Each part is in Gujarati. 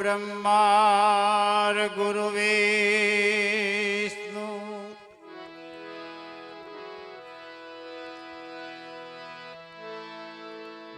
ब्रह्मार गुरुविष्णु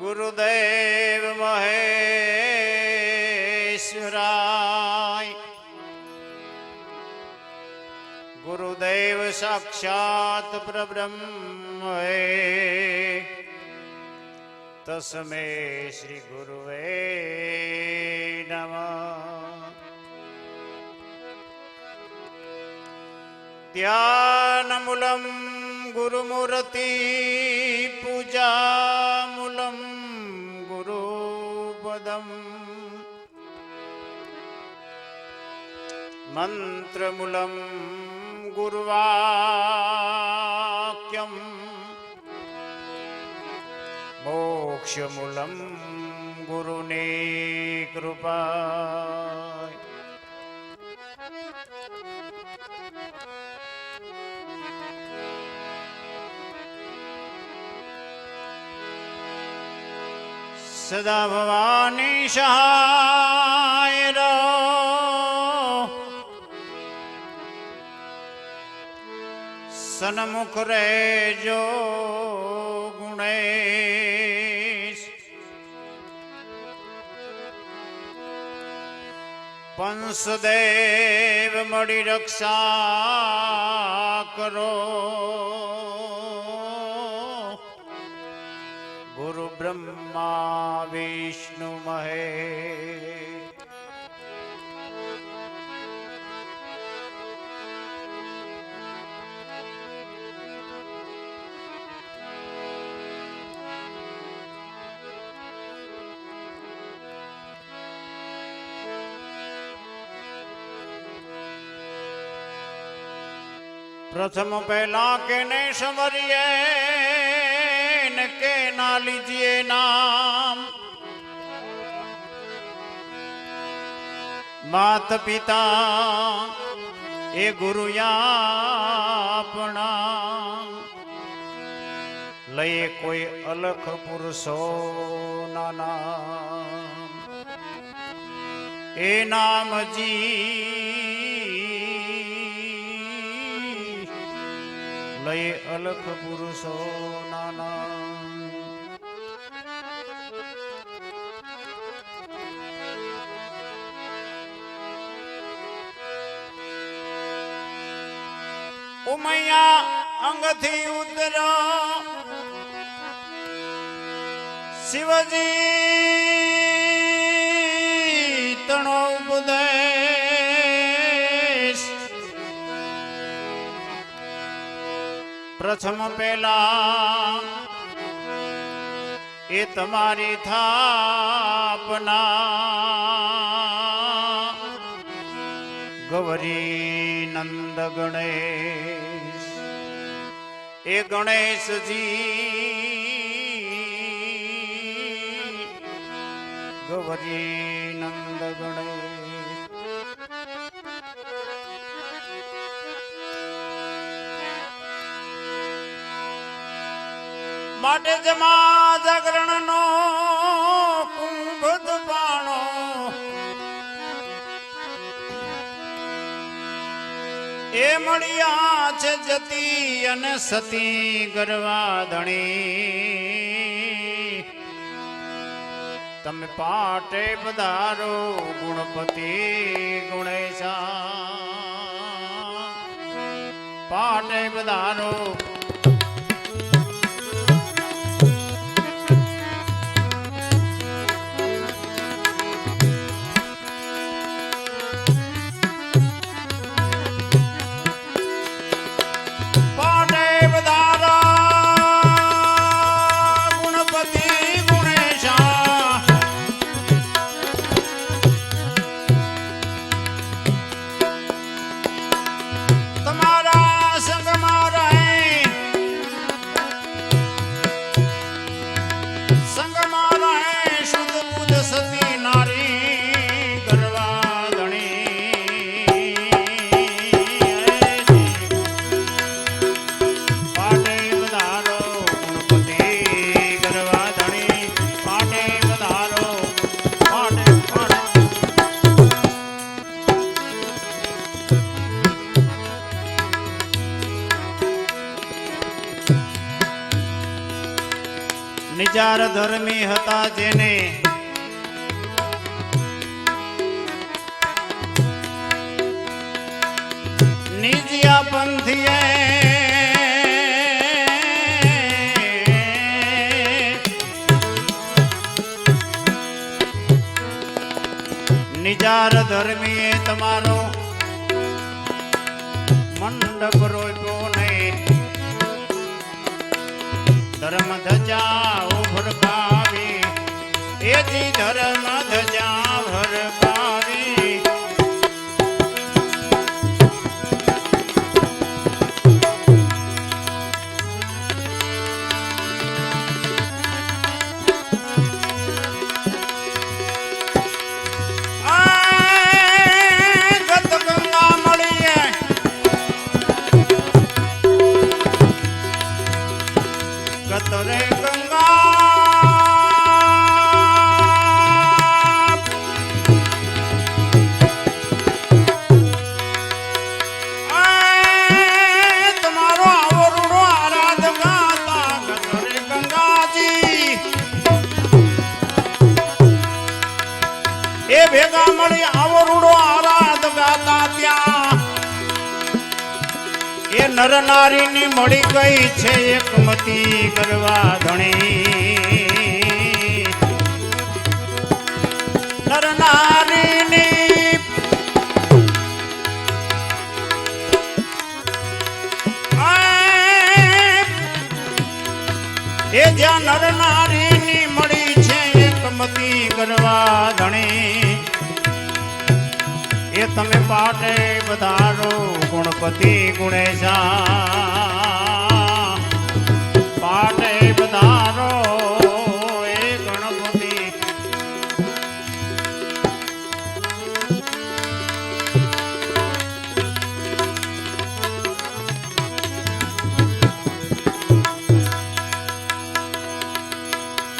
गुरुदेव महेश्वराय गुरुदेव साक्षात परब्रह्म है तस्मै श्री વિનામાં ધ્યાનમૂલમ ગુરુમૂર્તિ પૂજામૂલમ ગુરુપદમ મંત્રમૂલમ ગુરુવાક્યમ મોક્ષમૂલમ ગુરુની કૃપા સદા ભવાની સહાય રહો સન્મુખ રહેજો પંસદેવ મળી રક્ષા કરો. ગુરુ બ્રહ્મા વિષ્ણુ મહે પ્રથમ પહેલા કેને સમરીએ ને કે ના લીજીએ નામ? માત પિતા એ ગુરુ આપણા. લઈએ કોઈ અલખ પુરુષો ના નામ એ લઈ અલખ પુરુષો નાના. ઉમૈયા અંગથી ઉતરા શિવજી પ્રથમ પેલા એ તમારી થાપના. ગૌરી નંદ ગણેશ એ ગણેશજી. ગૌરી નંદ ગણેશ. માટે જમા જાગરણ નો કુંભ પાણો એ મળ્યા છે જતી અને સતી ગરવા ધણી તમે પાટે પધારો, ગુણપતિ ગુણેશા. પાટે પધારો નિજાર ધર્મી હતા જેને નિજિયા પંથીએ નિજાર ધર્મીએ તમારો મંડપ રોપ્યો ધર્મ ધજા ભડકાવી એથી ધર્મ નર નારીની મળી ગઈ છે એકમતી કરવા ધણી. નર નારીની તમે પાટે વધારો ગુણપતિ ગુણેશા. પાટે વધારો એ ગણપતિ.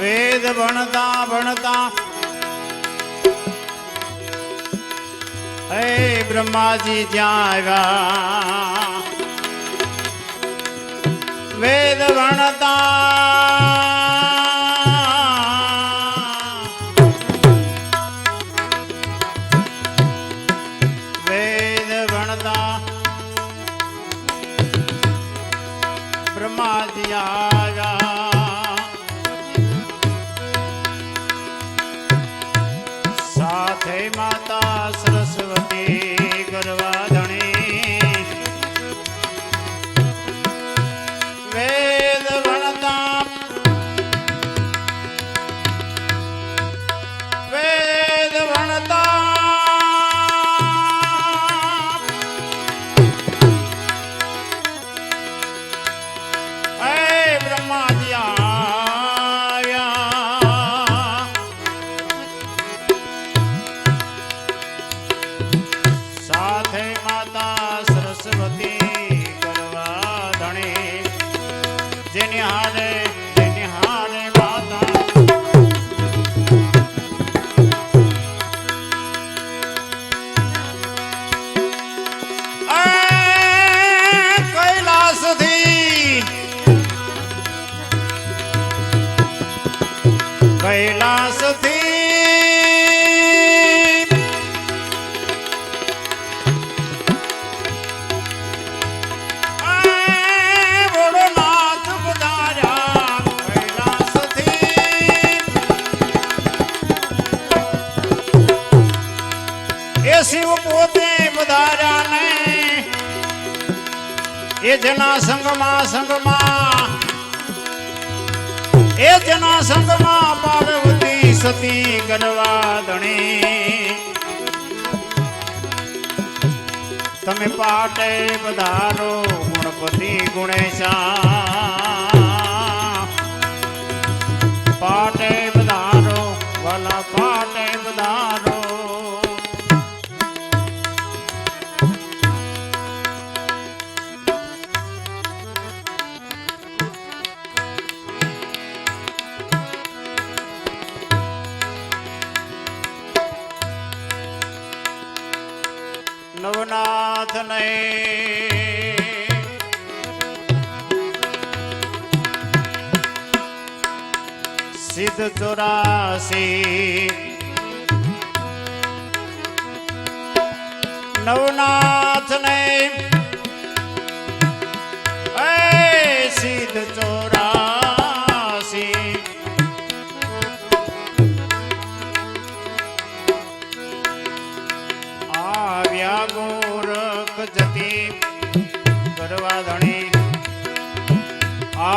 વેદ ભણતા ભણતા બ્રહ્માજી ત્યાં આવ્યા. વેદ વણતા. વેદ ભણતા બ્રહ્માજી આવ્યા. સાથે માતા સતી ગરવા તમે પાટે પધારો ગુણપતિ ગુણેશા. પાટે પધારો ભલા પાટે પધારો નવનાથ ને સિદ્ધ ચોરાસી. નવનાથ ને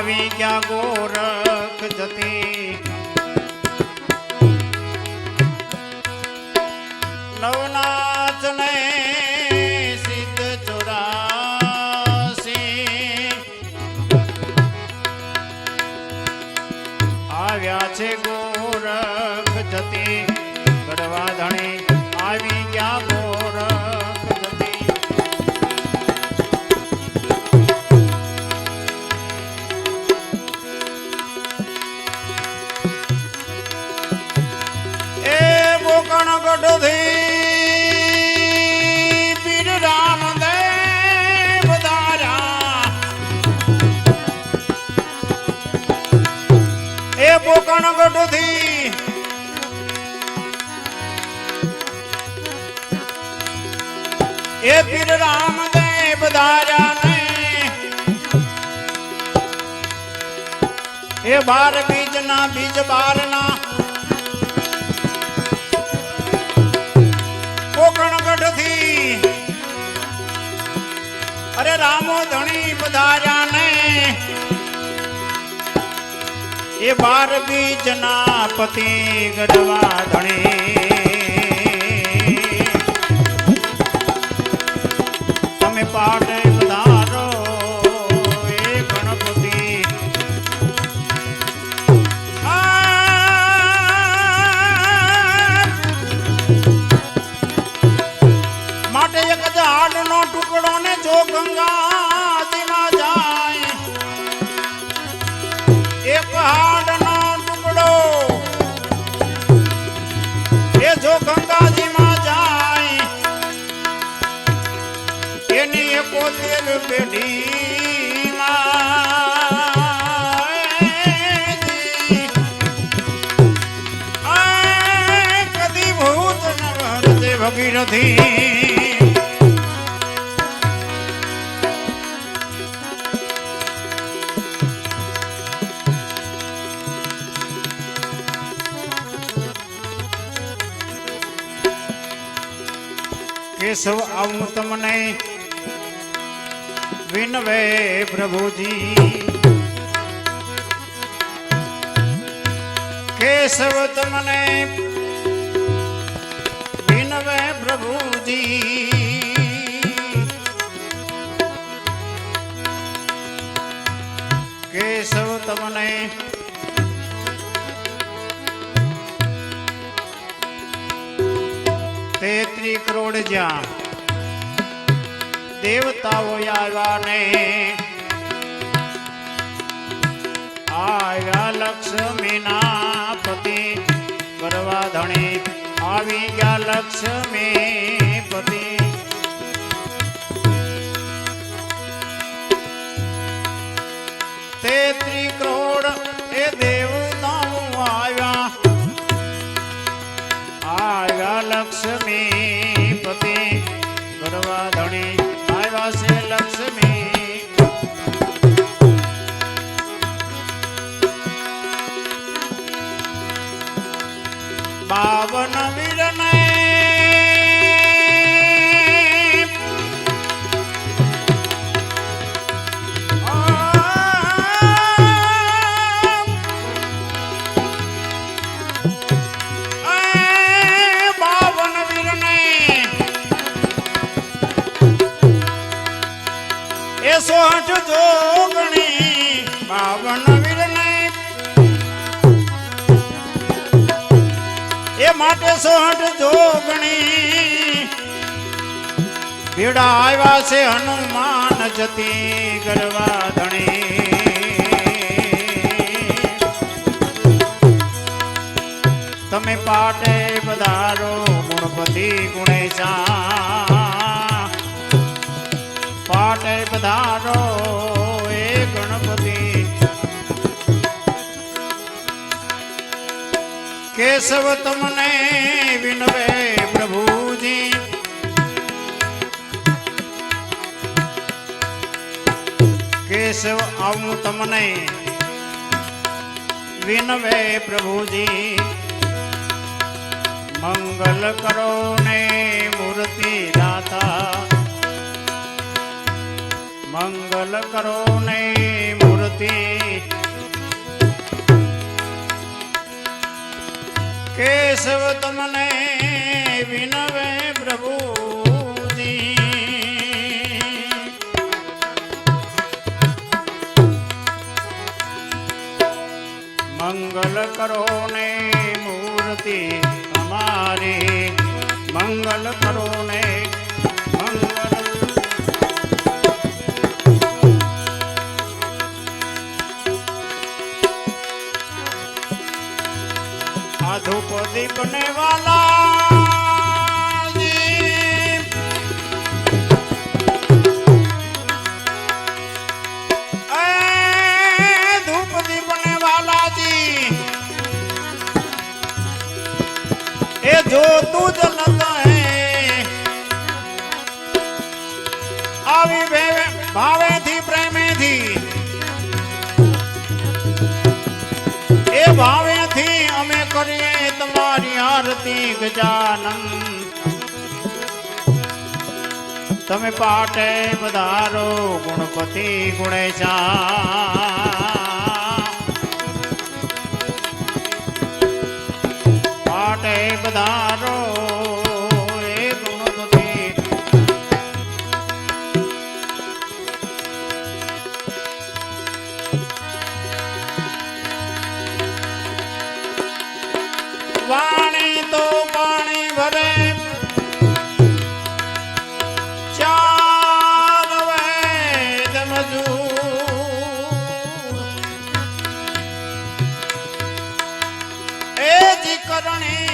આવી ગયા ગોરખ જતી? નવનાથ ને સિદ્ધ આવ્યા છે ગોરખ જતી. કરવા ધણી ગઢથી એ પીર રામદેવ ધારા ને એ બાર બીજના, બીજ બારના કોકણગઢથી અરે રામો ધણી પધાર્યા ને એ બાર બીજના પતિ ગઢવા ધણી. તમે પાટે ભગીરથી કેશવ આવું તમને વિનવે પ્રભુજી. કેશવ તમને પ્રભુજી કેશવ તમને તેત્રી કરોડ જ્યાં દેવતાઓ આવ્યા ને આવ્યા લક્ષ્મીના પતિ કરવા ધણી. આવી ગયા લક્ષ્મી પતિ એ માટે સોહટ જોગણી. ભીડા આવ્યા છે હનુમાન જતી ગરવા ધણી. તમે પાટે પધારો, ગુણપતિ ગુણેશા પાટે પધારો એ ગણપતિ. કેશવ તમને વિનવે પ્રભુજી. કેશવ, આવું તમને વિનવે પ્રભુજી. મંગલ કરો ને મૂર્તિ દાતા. મંગલ કરો ને મૂર્તિ. કેશવ તમને વિનવે પ્રભુ મંગલ કરો ને મૂર્તિ અમારી મંગલ કરો ધૂપ દીપ વાલા તમારી આરતી ગજાનંદ તમે પાટે પધારો ગુણપતિ ગુણેશા. પાટે પધારો જી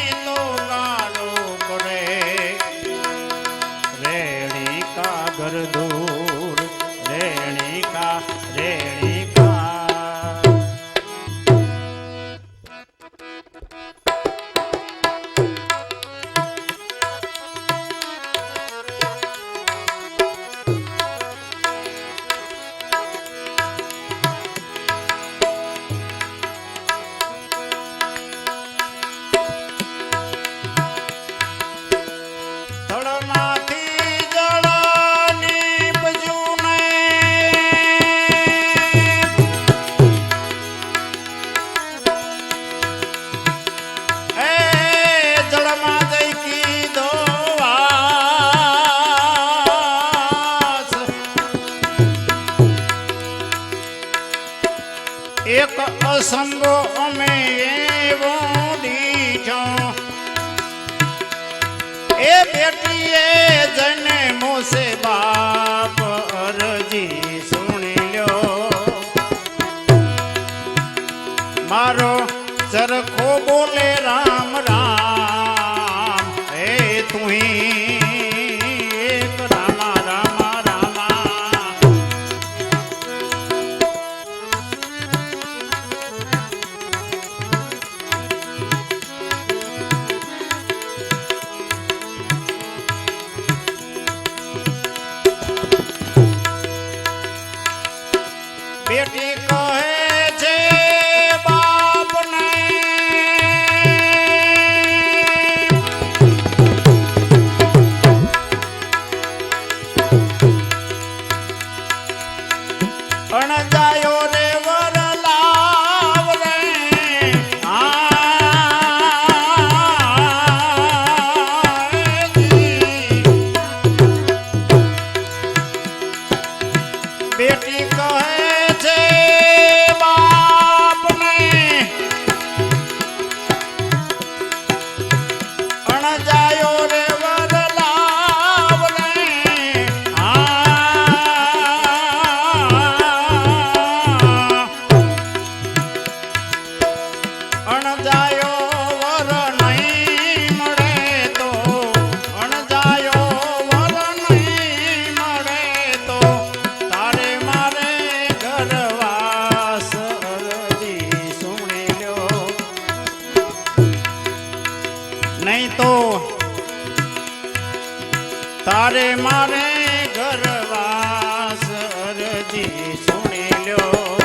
સુણી લ્યો.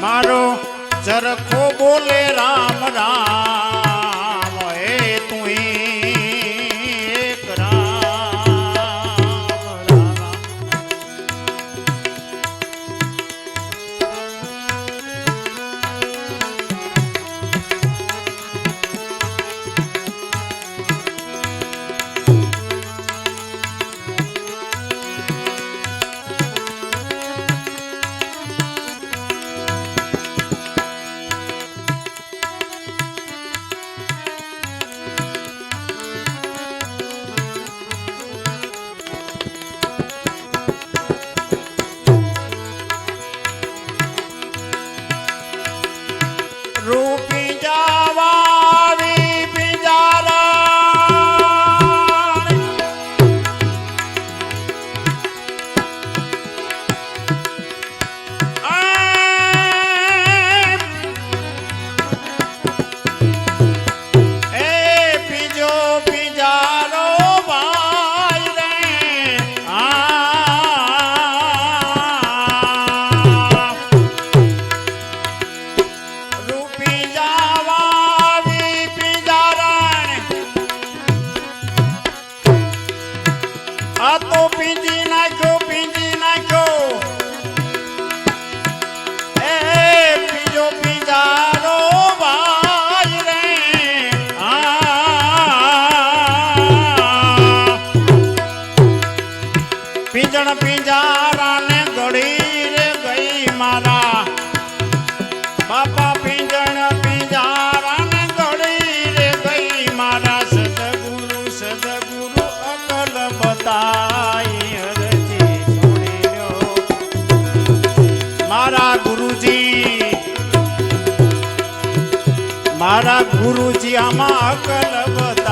મારો ચરખો બોલે રામ રામ. নবীজি મારા ગુરુજી આમાં અકલ